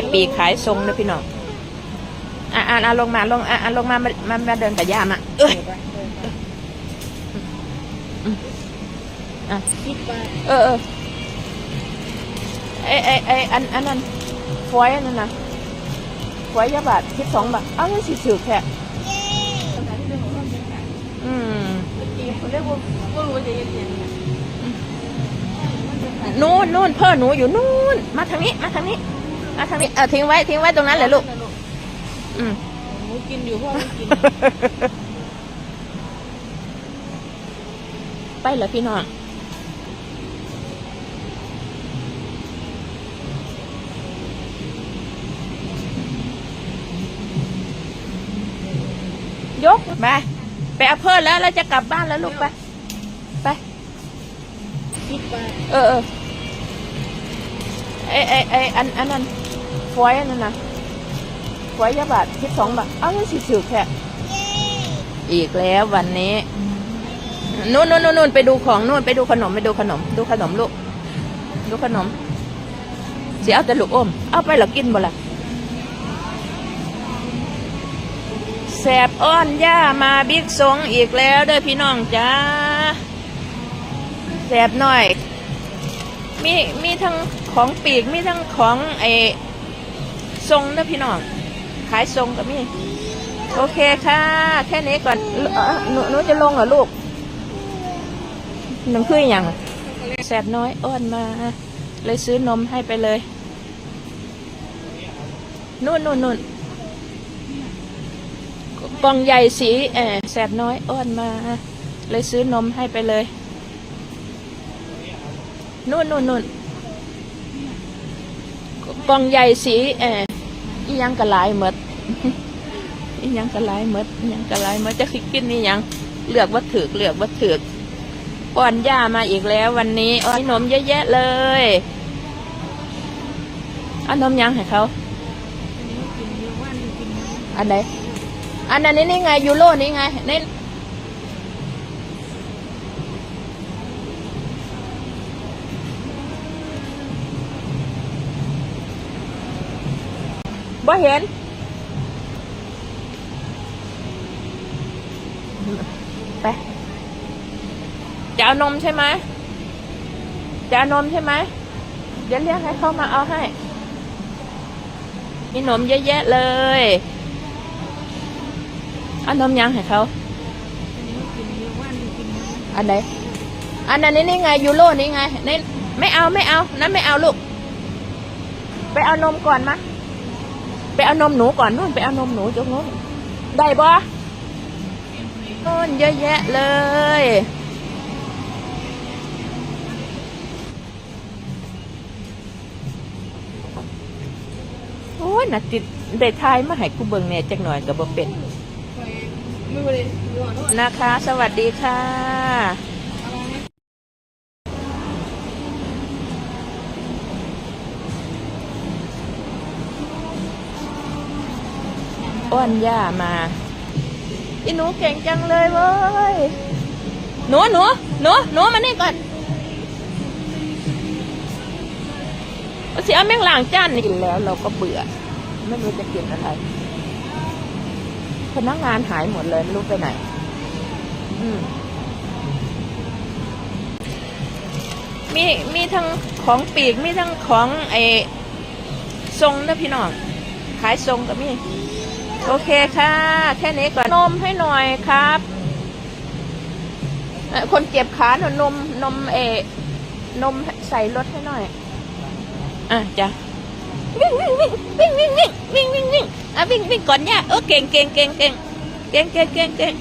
ายปีกขายทรงนะพี่น้องอะอะอะลงมาลงอะอะลงมามามามาเดินกับย่ามาเอ้ยอะคิดว่าเออเออไอไอไออันอันนั้นฟอยอันนั้นนะฟอยยาบาทคิดสองบาทเอาเงินสิสือแค่อืมเขาเรียกว่าก็รู้ว่าจะยังไงนู่นนู่นพ่อหนูอยู่นู่นมาทางนี้มาทางนี้ มาทางนี้เออทิ้งไว้ทิ้งไว้ตรงนั้นเลยลูก อืมหนูกินอยู่พ่อไม่กินไปเหรอพี่น้องยกไปไปเอาเพิ่นแล้วเราจะกลับบ้านแล้วลูกไป ไปคิดว่าเออเออไอไอไออันอันนั้น ฟอยอันนั้นนะฟอยยาบาทคิดสองบาทเอ้างิสิสือแค่อีกแล้ววันนี้นู่นนู่นนู่นนู่นไปดูของนู่นไปดูขนมไปดูขนม ดูขนมลูก ดูขนมเสียเอาแต่ลูกอม เอาไปหรอกินบ่ล่ะแสบอ้อนย่ามาบิ๊กสงอีกแล้วเด้อพี่น้องจ้าแสบหน่อย มีมีทั้งของปีกมีทั้งของไอ ทรงนะพี่น้อง ขายทรงก็มี โอเคค่ะ แค่นี้ก่อนหนูหนูจะลงเหรอลูกน้ำคืออย่างแสบน้อยอ้อนมา เลยซื้อนมให้ไปเลย นู่นนู่นนู่นกล่องใหญ่สีเออแสบน้อยอ้อนมา เลยซื้อนมให้ไปเลย นู่นนู่นนู่นกล่องใหญ่สีเออ อียังกระลายเมดอียังกระลายเมดอียังกระลายเมดจะคิดกินนี่ยังเลือกวัตถุเลือกวัตถุป้อนย่ามาอีกแล้ว วันนี้อ้อยนมเยอะแยะเลยอันมยังให้เขากินเยอะว่ากินอันไหนอันนั้นนี่นี่ไงยูโรนี่ไงนี่ บ่เห็น ไป จะเอานมใช่ไหมจะเอานมใช่ไหม เดี๋ยวเรียกให้เข้ามาเอาให้ มีนมเยอะแยะเลย เอานมยังให้เขาอันไหนอันนั้นนี่ไงยูโรนี่ไงนี่ไม่เอาไม่เอา นั้นไม่เอาลูก ไปเอานมก่อนมะ ไปเอานมหนูก่อนนู่นไปเอานมหนูจงนู้นได้บ่นู่นเยอะแยะเลย โอ้ยน่ะติดได้ทายมาให้กูเบิ่งเนี่ยจักหน่อยก็บ่เป็นไม่เลยหัวโทษนะคะ สวัสดีค่ะ อ้อนย่ามาอีหนูเก่งจังเลยเว้ยหนูหนูหนูหนูมานี่ก่อนเสิเอาแม่งล่างจานกินแล้ว เราก็เบื่อ ไม่รู้จะกินอะไร พนักงานหายหมดเลยไม่รู้ไปไหน อืมมีมีทั้งของปีกมีทั้งของไอ้ทรงนะพี่น้องขายทรงก็มี โอเคค่ะ แค่นี้ก่อน นมให้หน่อยครับ คนเจ็บขาหน่อยนมนมเอนมใส่รถให้หน่อย อะจ้ะวิ่งวิ่งวิ่งวิ่งวิ่งวิ่งวิ่งวิ่งวิ่งอะวิ่งวิ่งก่อนเนี่ยเออเก่งเก่งเก่งเก่งเก่งเก่งเก่งเก่ง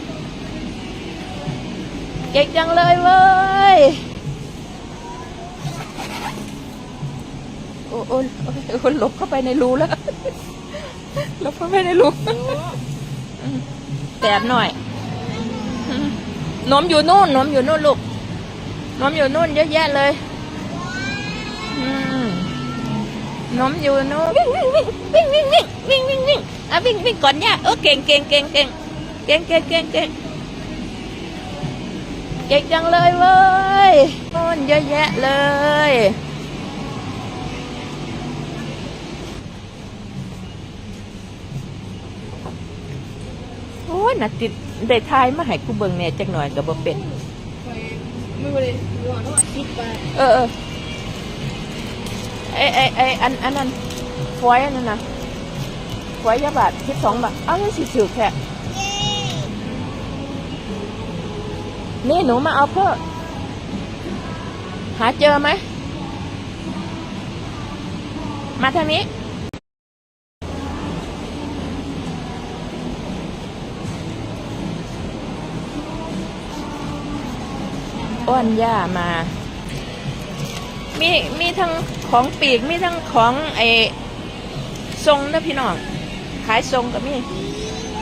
เก่งจังเลยเว้ยโอ้โอ้โอ้โอ้หลบเข้าไปในรูแล้ว หลบเข้าไปในรูอืมแตบหน่อยนมอยู่นู่นนมอยู่นู่นลูกนมอยู่นู่นเยอะแยะเลยนมอยู่นู่นวิ่งวิ่งวิ่งวิ่งวิ่งวิ่งวิ่งวิ่งวิ่งอะวิ่งวิ่งก่อนเนี่ยเออเก่งเก่งเก่งเก่งเก่งเก่งเก่งเก่งเก่งจังเลยเว้ยนู่นเยอะแยะเลย ยน่ะติดได้ทายมาให้กูเบิ่งแหน่จักหน่อยก็บ่เป็นคอยมือเลยหัวโน่นคิดไปเออเออไอไอไออันอันนั้นฟอยอันนั้นนะฟอยยาบาทคิดสองบาทเอาสิสือแค่นี่หนูมาเอาเพื่อหาเจอไหม มาทางนี้ อ้อนย่ามา มีมีทั้งของปีกมีทั้งของไอทรงนะพี่น้อง ขายทรงกับมี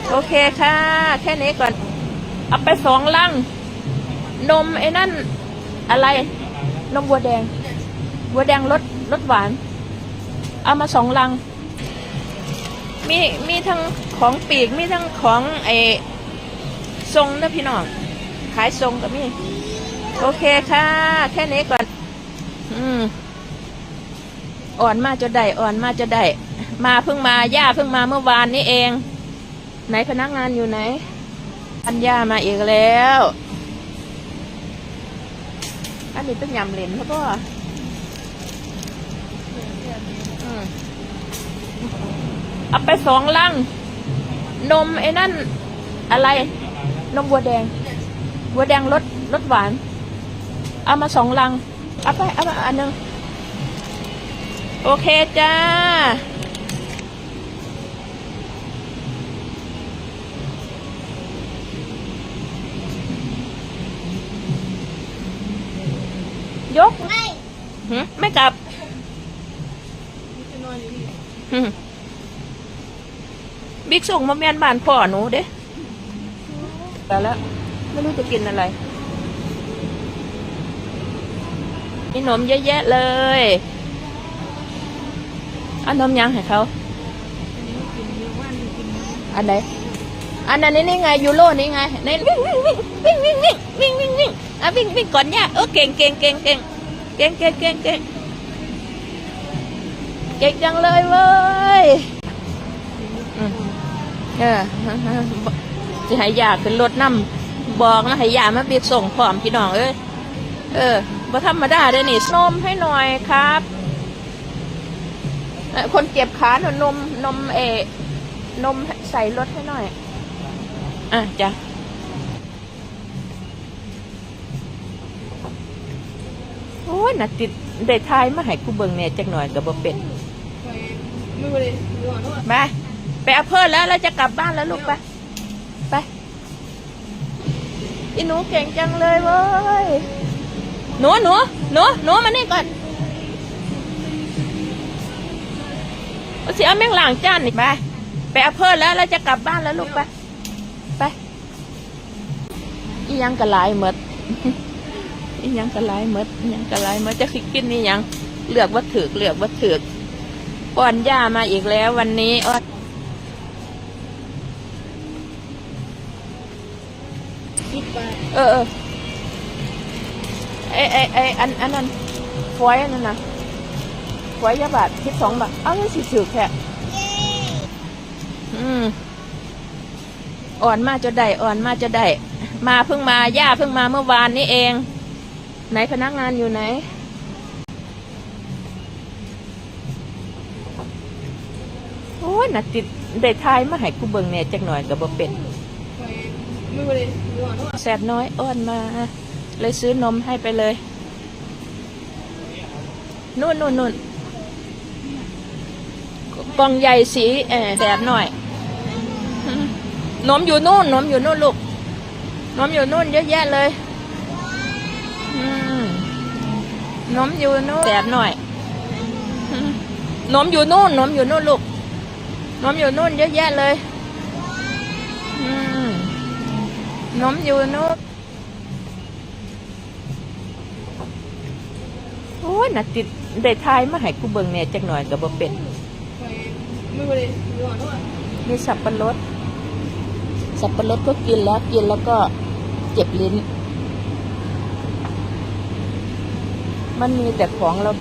โอเคค่ะ แค่นี้ก่อน เอาไปสองลัง นมไอ้นั่น อะไร นมวัวแดง วัวแดงรสรสหวาน เอามาสองลัง มีมีทั้งของปีกมีทั้งของไอทรงนะพี่น้อง ขายทรงกับมี โอเคค่ะ แค่นี้ก่อน อืม อ่อนมาจะได้ อ่อนมาจะได้ มาเพิ่งมา ย่าเพิ่งมาเมื่อวานนี้เอง ไหนพนักงานอยู่ไหนอันย่ามาอีกแล้ว อันนี้เป็นยำเหรนครับพ่อเอาไปสองลัง นมไอ้นั่น อะไร นมวัวแดง วัวแดงรสรสหวาน เอามาสองลัง เอาไป เอามาอันหนึ่งโอเคจ้า ยก ไม่หึไม่กลับจะนอนอยู่นี่หึบิ๊กส่งมาแมนบ้านพ่อหนูเด้แต่แล้ว ไม่รู้จะกินอะไร มีนมเยอะแยะเลยอานนมยังให้เขาอันไหนอันนั้นนี่ไงยูโรนี่ไงนี่วิ่งวิ่งวิ่งวิ่งวิ่งวิ่งวิ่งวิ่งอะวิ่งวิ่งก่อนย่าเออเก่งเก่งเก่งเก่งเก่งเก่งเก่งเก่งเก่งจังเลยเว้ยเออจะให้ยาขึ้นรถน้ำบอกนะให้ยามาเบียกส่งพร้อมพี่น้องเอ้ยเออ บ่ธรรมดาเด้นี่นมให้หน่อยครับคนเจ็บขาหนอยนมนมเอนมใส่รถให้หน่อย อะจ้ะโอ้ยนะติดได้ทายมาให้กูเบิ่งแหน่ยจักหน่อยก็บ่เป็นมือเลยหัวโน่นไปไปเอาเพิ่นแล้วเราจะกลับบ้านแล้วลูกไป ไปอีหนูเก่งจังเลยเว้ย หนูหนูหนูหนูมานี่ก่อนเสิเอาแม่งหล้างจานนี่ไปไปเอาเพิ่นแล้วเราจะกลับบ้านแล้วลูกไปไปอียังกระลายหมดอียังกระลายหมดอียังกระลายหมดจะสิกินนี่ยังเลือกวัตถุเลือกวัตถุป้อนย่ามาอีกแล้ววันนี้อ้อดไปเออเออ ไอไอไออันอันนั้นฟอยอันนั้นนะฟอยยาบาทคิดสองบาทเอางสิสือแค่อืมอ่อนมาจะได้อ่อนมาจะได้มาเพิ่งมาย่าเพิ่งมาเมื่อวานนี้เอง ไหนพนักงานอยู่ไหนโอ้ยน่ะติดได้ทายมาให้กูเบิ่งแหน่ยจักหน่อยก็บ่เป็นคอยมือเลยหัวโน่นแสบน้อยอ้อนมา เลยซื้อนมให้ไปเลย นู่นนู่นนู่นกล่องใหญ่สีแสบหน่อยนมอยู่นู่นนมอยู่นู่นลูกนมอยู่นู่นเยอะแยะเลยนมอยู่นู่นแสบหน่อยนมอยู่นู่นนมอยู่นู่นลูกนมอยู่นู่นเยอะแยะเลยนมอยู่นู้น ยน่ะติดได้ทายมาให้กูเบิ่งแหน่จักหน่อยก็บ่เป็นคอยมือเลยหัวโน่นมีสับปะรด สับปะรดก็กินแล้วกินแล้วก็เจ็บลิ้น มันมีแต่ของเรา